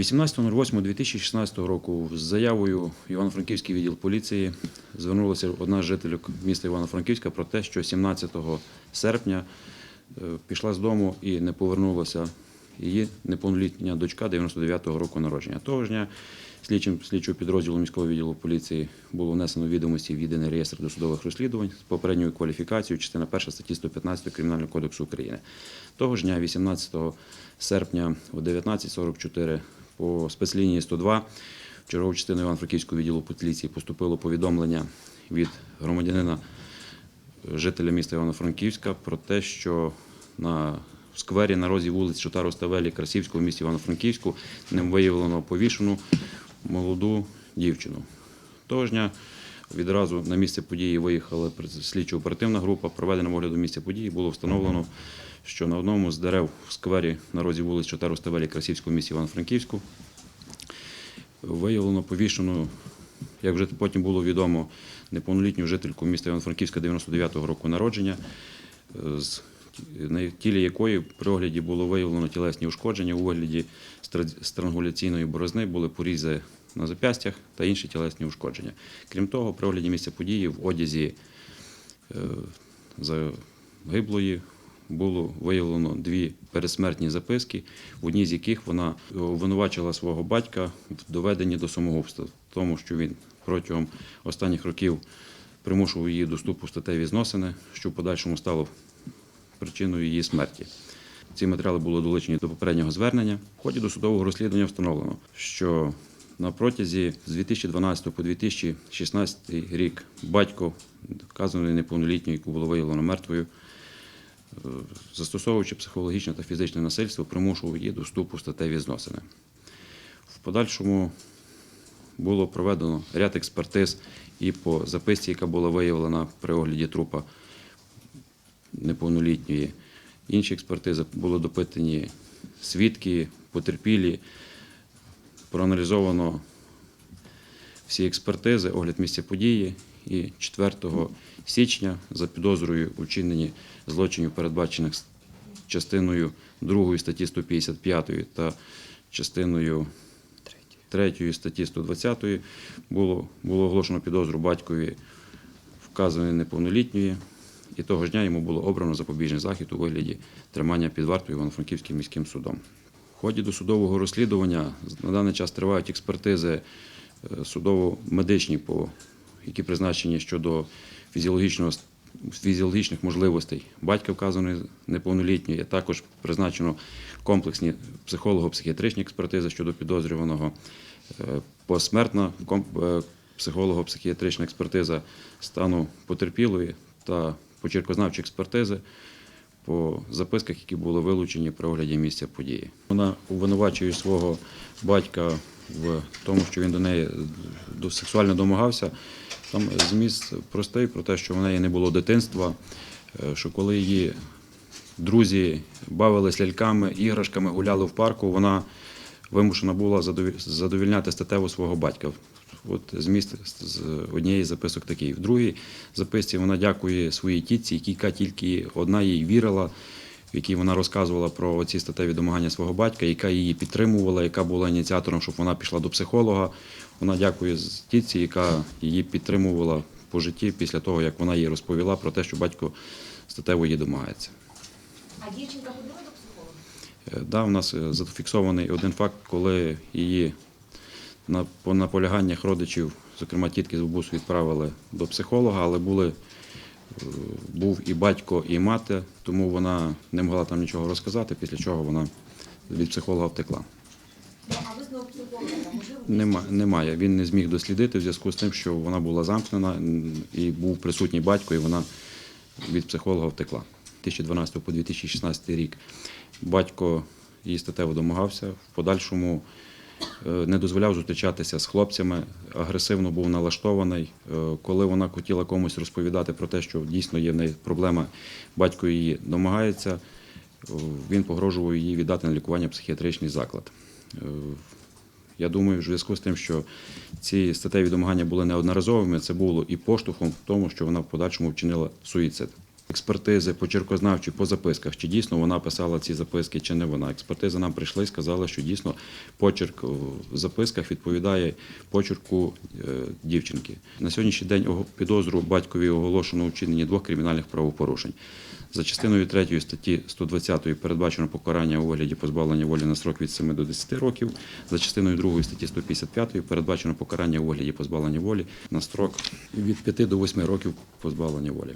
18.08.2016 року з заявою Івано-Франківський відділ поліції звернулася одна з жительок міста Івано-Франківська про те, що 17 серпня е, пішла з дому і не повернулася її неповнолітня дочка 99-го року народження. Того ж дня слідчим слідчого підрозділу міського відділу поліції було внесено відомості в єдиний реєстр досудових розслідувань з попередньою кваліфікацією, частина 1 статті 115 Кримінального кодексу України. Того ж дня, 18 серпня о 19.44 по спецлінії 102 в чергову частину Івано-Франківського відділу поліції поступило повідомлення від громадянина жителя міста Івано-Франківська про те, що на сквері на розі вулиць Шотару Ставелі Красівського в місті Івано-Франківську ним виявлено повішену молоду дівчину. Того ж дня відразу на місце події виїхала слідчо-оперативна група. Проведеним огляду місця події було встановлено, що на одному з дерев в сквері на розі вулиць Шотару Ставелі Красівського місті Івано-Франківську виявлено повішену, як вже потім було відомо, неповнолітню жительку міста Івано-Франківська 99-го року народження, з тілі якої при огляді було виявлено тілесні ушкодження у вигляді стра- странгуляційної борозни, були порізи на зап'ястях та інші тілесні ушкодження. Крім того, при огляді місця події в одязі е, загиблої було виявлено дві пересмертні записки, в одній з яких вона обвинувачила свого батька в доведенні до самогубства, тому, що він протягом останніх років примушував її до вступу в статеві зносини, що в подальшому стало причиною її смерті. Ці матеріали були долучені до попереднього звернення. В ході досудового розслідування встановлено, що на протязі з 2012 по 2016 рік батько вказаної неповнолітньої, яку було виявлено мертвою, е, застосовуючи психологічне та фізичне насильство, примушував її до вступу в статеві зносини. В подальшому було проведено ряд експертиз і по записці, яка була виявлена при огляді трупа неповнолітньої. Інші експертизи були допитані свідки, потерпілі, проаналізовано всі експертизи, огляд місця події. І 4 січня за підозрою у злочинів, передбачених частиною 2 статті 155 та частиною 3 статті 120 було, було оголошено підозру батькові вказаної неповнолітньої. І того ж дня йому було обрано запобіжний захід у вигляді тримання під вартою Івано-Франківським міським судом. В ході досудового розслідування на даний час тривають експертизи е, судово-медичні, які призначені щодо фізіологічного фізіологічних можливостей батька вказаної неповнолітньої. Також призначено комплексні психолого-психіатричні експертизи щодо підозрюваного. Е, Посмертна е, психолого-психіатрична експертиза стану потерпілої та почеркознавчі експертизи по записках, які були вилучені при огляді місця події. Вона обвинувачує свого батька в тому, що він до неї сексуально домагався. Там зміст простий про те, що в неї не було дитинства, е, що коли її друзі бавились ляльками, іграшками, гуляли в парку, вона вимушена була задові- задовільняти статево свого батька. От зміст з однієї записок такий. В другій записці вона дякує своїй тітці, яка тільки одна їй вірила, в якій вона розказувала про ці статеві домагання свого батька, яка її підтримувала, яка була ініціатором, щоб вона пішла до психолога. Вона дякує тітці, яка її підтримувала по житті після того, як вона їй розповіла про те, що батько статево її домагається. А дівчинка ходила до психолога? Е, Да, у нас е, зафіксований один факт, коли її на, по наполяганнях родичів, зокрема тітки з бабусю, відправили до психолога, але були, е, був і батько, і мати, тому вона не могла там нічого розказати, після чого вона від психолога втекла. Нема, немає. Він не зміг дослідити в зв'язку з тим, що вона була замкнена і був присутній батько, і вона від психолога втекла. 2012 по 2016 рік батько її статево домагався, в подальшому не дозволяв зустрічатися з хлопцями, агресивно був налаштований. Е, Коли вона хотіла комусь розповідати про те, що дійсно є в неї проблема, батько її домагається, е, він погрожував її віддати на лікування в психіатричний заклад. Е, я думаю, в зв'язку з тим, що ці статеві домагання були неодноразовими, це було і поштовхом в тому, що вона в подальшому вчинила суїцид. Експертизи почеркознавчі по записках, чи дійсно вона писала ці записки, чи не вона. Експертизи нам прийшли і сказали, що дійсно почерк в записках відповідає почерку е, дівчинки. На сьогоднішній день підозру батькові оголошено у двох кримінальних правопорушень. За частиною 3 статті 120 передбачено покарання у вигляді позбавлення волі на срок від 7 до 10 років. За частиною 2 статті 155 передбачено покарання у вигляді позбавлення волі на строк від 5 до 8 років позбавлення волі.